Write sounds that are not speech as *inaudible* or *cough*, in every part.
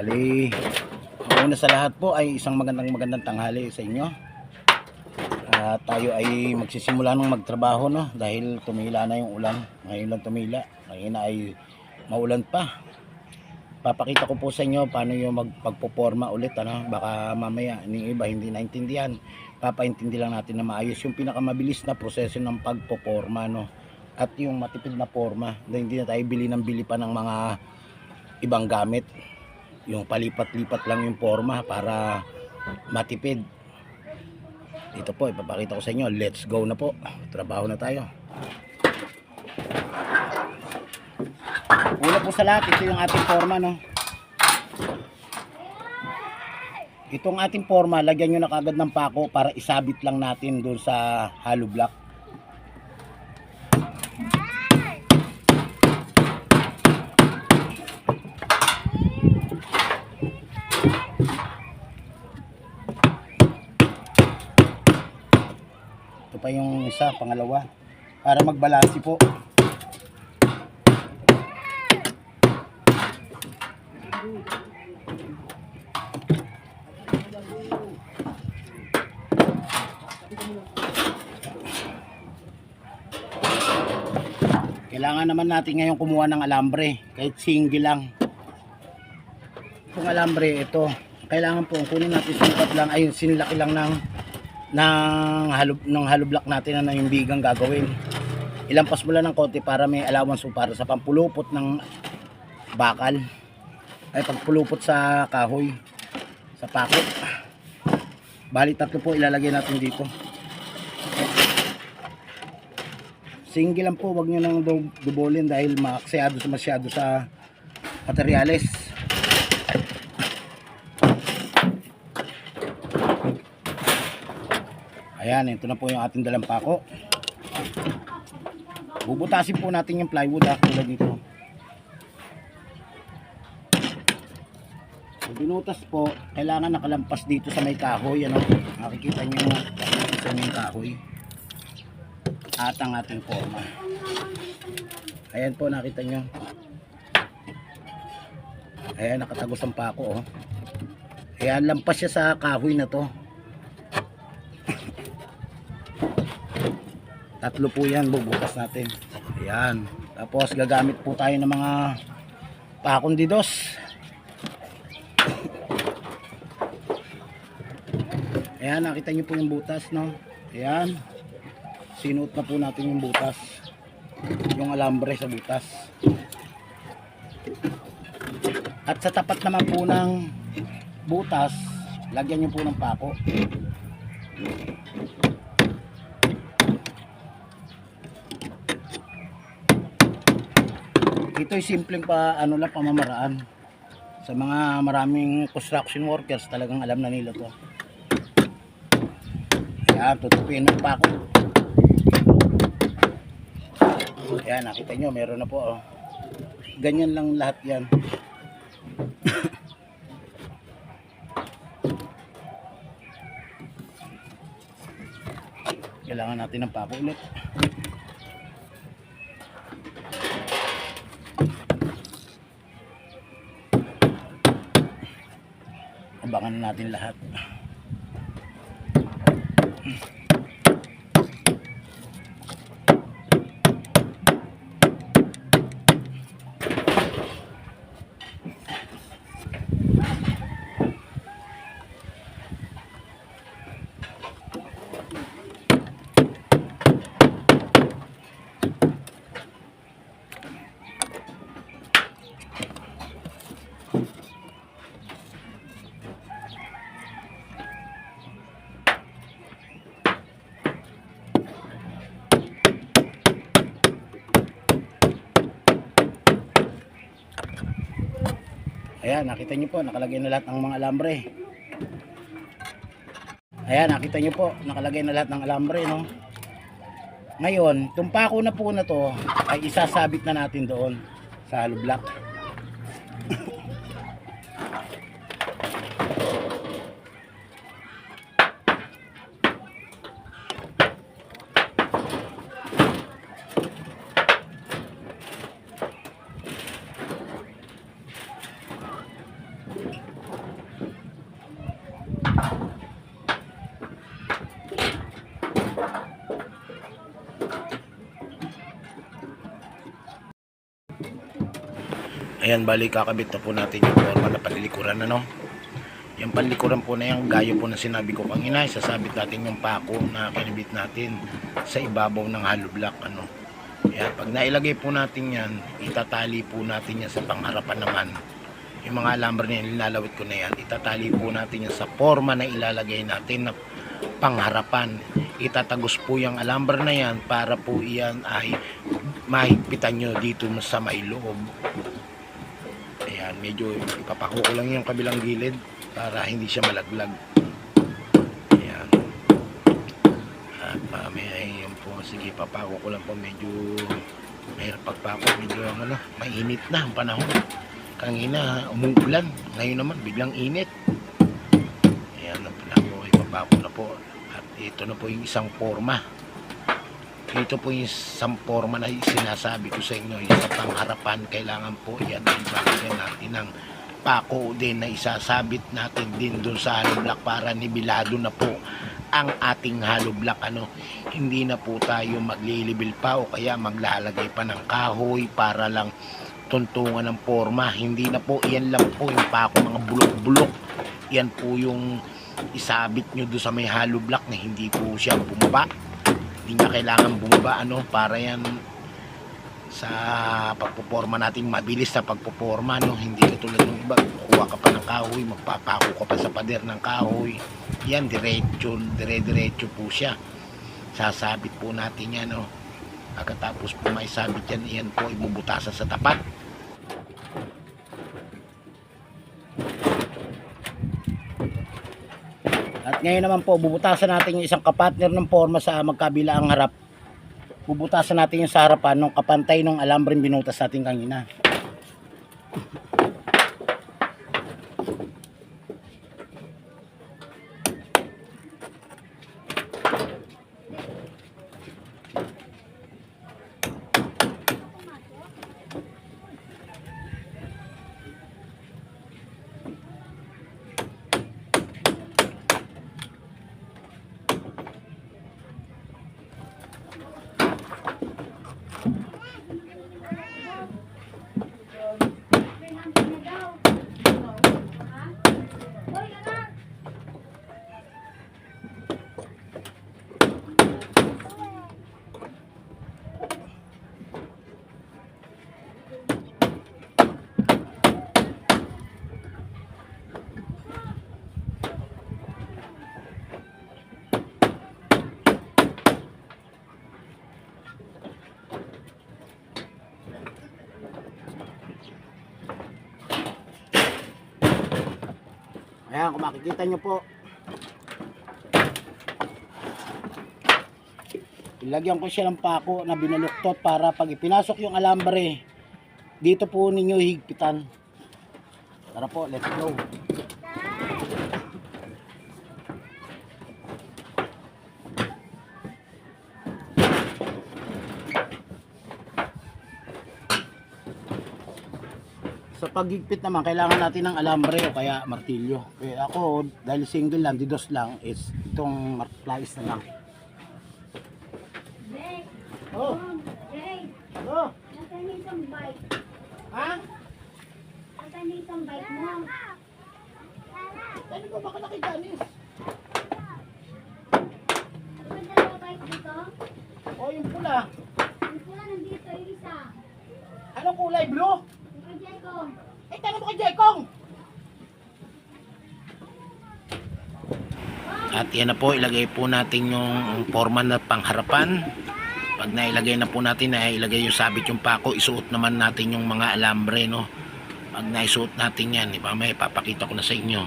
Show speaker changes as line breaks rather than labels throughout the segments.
Bali, una sa lahat po ay isang magandang magandang tanghali sa inyo. At tayo ay magsisimula ng magtrabaho no dahil tumila na yung ulan. Ngayon lang tumila. Ngayon ay maulan pa. Papakita ko po sa inyo paano yung magpagpoporma ulit ano. Baka mamaya ni iba hindi naintindihan. Papaintindi lang natin na maayos yung pinakamabilis na proseso ng pagpoporma no. At yung matipid na forma na hindi na tayo bili ng bili pa ng mga ibang gamit yung palipat-lipat lang yung forma para matipid. Ito po ipapakita ko sa inyo. Let's go na po. Trabaho na tayo. Una po sa lahat ito yung ating forma no? Itong ating forma lagyan nyo na kagad ng pako para isabit lang natin doon sa hollow block Pa yung isa, pangalawa. Para magbalansi po. Kailangan naman natin ngayon kumuha ng alambre. Kahit single lang. Itong alambre, ito. Kailangan po, kunin natin sukat lang. Ayun, sinlaki lang ng ng halo, ng hollow block natin na yung bigang gagawin. Ilampas mo lang ng konti para may allowance mo para sa pampulupot ng bakal. Ay pagpulupot sa kahoy. Sa pako. Bali tatlo po ilalagay natin dito. Single lang po, wag nyo nang dub- dubolin dahil maaksayado sa masyado sa materyales. Ayan, ito na po yung ating dalang pako. Bubutasin po natin yung plywood ha, tulad dito. So, binutas po, kailangan nakalampas dito sa may kahoy. Ano? Makikita nyo sa may kahoy. At ang ating forma. Ayan po, nakita nyo. Ayan, nakatagos ang pako. Oh. Ayan, lampas siya sa kahoy na to. Tatlo po yan, bubukas natin. Ayan. Tapos gagamit po tayo ng mga pakundidos. Ayan, nakita nyo po yung butas, no? Ayan. Sinuot na po natin yung butas. Yung alambre sa butas. At sa tapat naman po ng butas, lagyan nyo po ng pako. Ito ay simpleng pa ano lang pamamaraan. Sa mga maraming construction workers talagang alam na nila to. Ayan tutupin ng pako ayan nakita nyo meron na po oh. ganyan lang lahat yan. *coughs* Kailangan natin ng pako ulit abangan natin lahat Ayan, nakita nyo po, nakalagay na lahat ng mga alambre. Ayan, nakita nyo po, nakalagay na lahat ng alambre, no? Ngayon, itong pako na po na to, ay isasabit na natin doon sa hollow block. Ayan, bali kakabit na po natin yung forma na panlilikuran ano. Yung panlikuran po na yung gayo po na sinabi ko kanina, isasabit natin yung pako na kinibit natin sa ibabaw ng hollow block ano. Ayan, pag nailagay po natin yan, itatali po natin yan sa pangharapan naman. Yung mga alambre na nilalawit ko na yan, itatali po natin yan sa forma na ilalagay natin na pangharapan. Itatagos po yung alambre na yan para po iyan ay mahigpitan nyo dito sa may loob. Ayan, medyo ipapako ko lang yung kabilang gilid para hindi siya malaglag. Ayan. At mamaya yun po, sige, papako ko lang po medyo mahirap pagpako, medyo ano, mainit na ang panahon. Kanina, umuulan. Ngayon naman, biglang init. Ayan, ang panahon, ipapako na po. At ito na po yung isang forma. Ito po yung isang forma na sinasabi ko sa inyo, yung sa pangharapan, kailangan po yan din bagyan natin ng pako din na isasabit natin din doon sa hollow para nibilado na po ang ating hollow block ano hindi na po tayo maglilibil pa o kaya maglalagay pa ng kahoy para lang tuntungan ng forma hindi na po iyan lang po yung pako mga bulok-bulok. Yan po yung isabit nyo doon sa may hollow block na hindi po siya bumaba. Hindi niya kailangan bumaba ano para yan sa pagpoporma natin. Mabilis sa pagpoporma no hindi katulad ng iba kuha ka pa ng kahoy magpapako ka pa sa pader ng kahoy. Yan diretso dire diretso po siya. Sasabit po natin yan no pagkatapos po may sabit yan yan po ibubutasan sa tapat ngayon naman po, bubutasan natin yung isang kapatner ng forma sa magkabila ang harap. Bubutasan natin yung sa harapan ng kapantay ng alambreng binutas natin kanina. Ayan, kung makikita nyo po. Ilagyan ko siya ng pako na binaluktot para pag ipinasok yung alambre, dito po ninyo higpitan. Tara po, let's go. Paghigpit naman, kailangan natin ng alambre o kaya martilyo. Eh, ako, dahil single lang, didos lang, is itong pliers na lang. Oh, oh,
nasaan yung isang bike?
ha?
Nasaan isang bike mo?
Ano ko baka nakiganis?
Ba dalawa bike dito?
Oh, yung pula.
Yung pula nandito, yung isa.
Anong kulay? Blue?
Yung kay Jeko.
Eh, tanong mo kay Jekong. At yan na po, ilagay po natin yung forma na pangharapan. Pag nailagay na po natin, na ilagay yung sabit yung pako, isuot naman natin yung mga alambre, no? Pag naisuot natin yan, iba may papakita ko na sa inyo.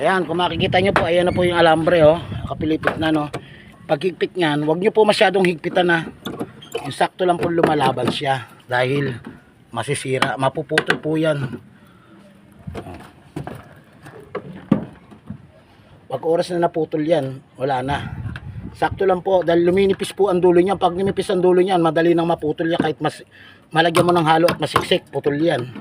Ayan, kung makikita nyo po, ayan na po yung alambre, oh. Kapilipit na, no? Pag higpit nyan, huwag nyo po masyadong higpitan na. Yung sakto lang po lumalaban siya. Dahil masisira, mapuputol po yan. Pag oras na naputol yan, wala na. Sakto lang po, dahil luminipis po ang dulo niyan. Pag lumipis ang dulo niyan, madali nang maputol yan. Kahit mas, malagyan mo ng halo at masiksik, putol yan.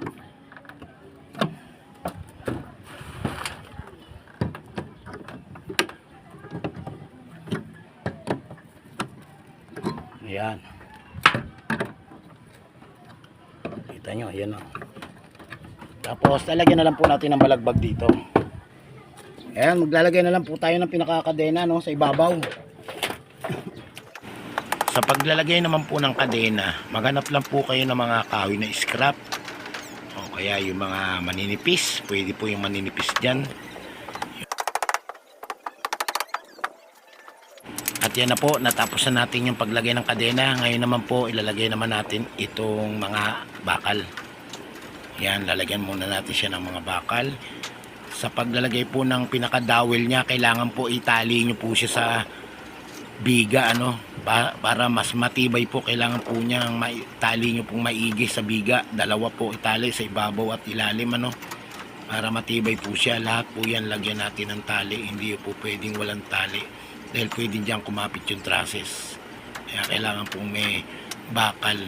Ayan. Kita nyo, ayan o. Tapos, lalagyan na lang po natin ng balagbag dito. Ayan, maglalagay na lang po tayo ng pinakakadena no, sa ibabaw. Sa paglalagay naman po ng kadena, maghanap lang po kayo ng mga kahoy na scrap. O kaya yung mga maninipis, pwede po yung maninipis dyan. At yan na po, natapos na natin yung paglagay ng kadena. Ngayon naman po, ilalagay naman natin itong mga bakal. Yan, lalagyan muna natin siya ng mga bakal. Sa paglalagay po ng pinakadawel niya, kailangan po itali nyo po siya sa biga ano? Pa- para mas matibay po kailangan po niyang maitali nyo pong maigi sa biga. Dalawa po itali sa ibabaw at ilalim ano? Para matibay po siya. Lahat po yan lagyan natin ng tali. Hindi po pwedeng walang tali dahil pwedeng dyan kumapit yung trusses kaya kailangan pong may bakal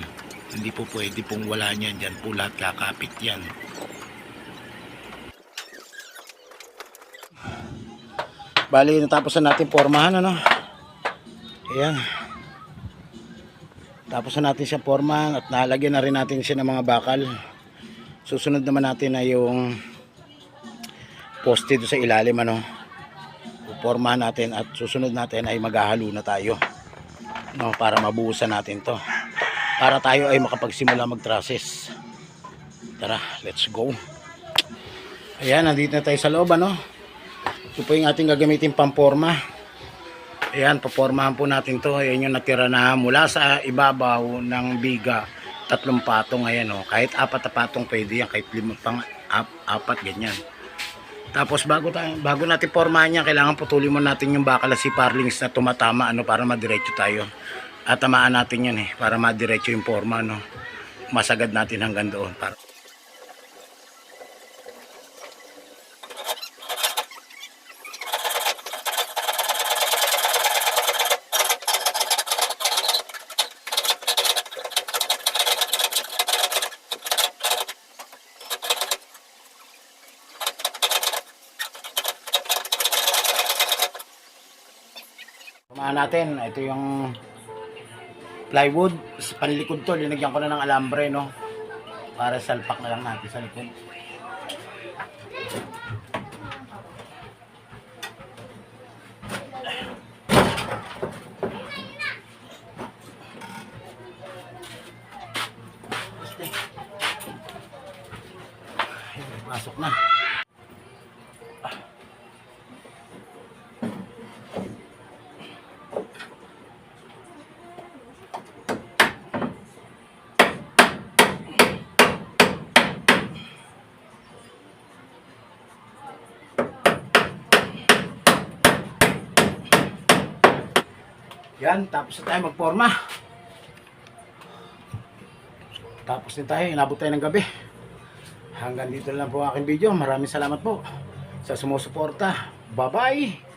hindi po pwede pong wala niyan dyan po lahat kakapit yan Bali, natapos na natin pormahan, ano? Ayan. Tapos na natin siya pormahan at nalagyan na rin natin siya ng mga bakal. Susunod naman natin na yung poste doon sa ilalim, ano? Pormahan natin at susunod natin ay maghahalo na tayo. No, para mabuhusan natin to. Para tayo ay makapagsimula mag-trusses. Tara, let's go. Ayan, nandito na tayo sa loob, ano? Ito po yung ating gagamitin pamporma. Ayan, papormahan po natin to. Ayan yung natira na mula sa ibabaw ng biga. Tatlong patong, ayan o. Kahit apat na patong pwede yan. Kahit lima pang ap, apat, ganyan. Tapos bago, tayo, bago natin pormahan yan, kailangan putulin mo natin yung bakal na si parlings na tumatama ano, para madiretso tayo. At tamaan natin yan eh, para madiretso yung forma. No? Masagad natin hanggang doon. Para... Tumaan natin, ito yung plywood, sa panlikod to, linagyan ko na ng alambre, no? Para salpak na lang natin sa likod. Pasok na. Yan, tapos na tayo magporma. Tapos na tayo, inabot tayo ng gabi. Hanggang dito lang po ang aking video. Maraming salamat po sa sumusuporta. Bye-bye!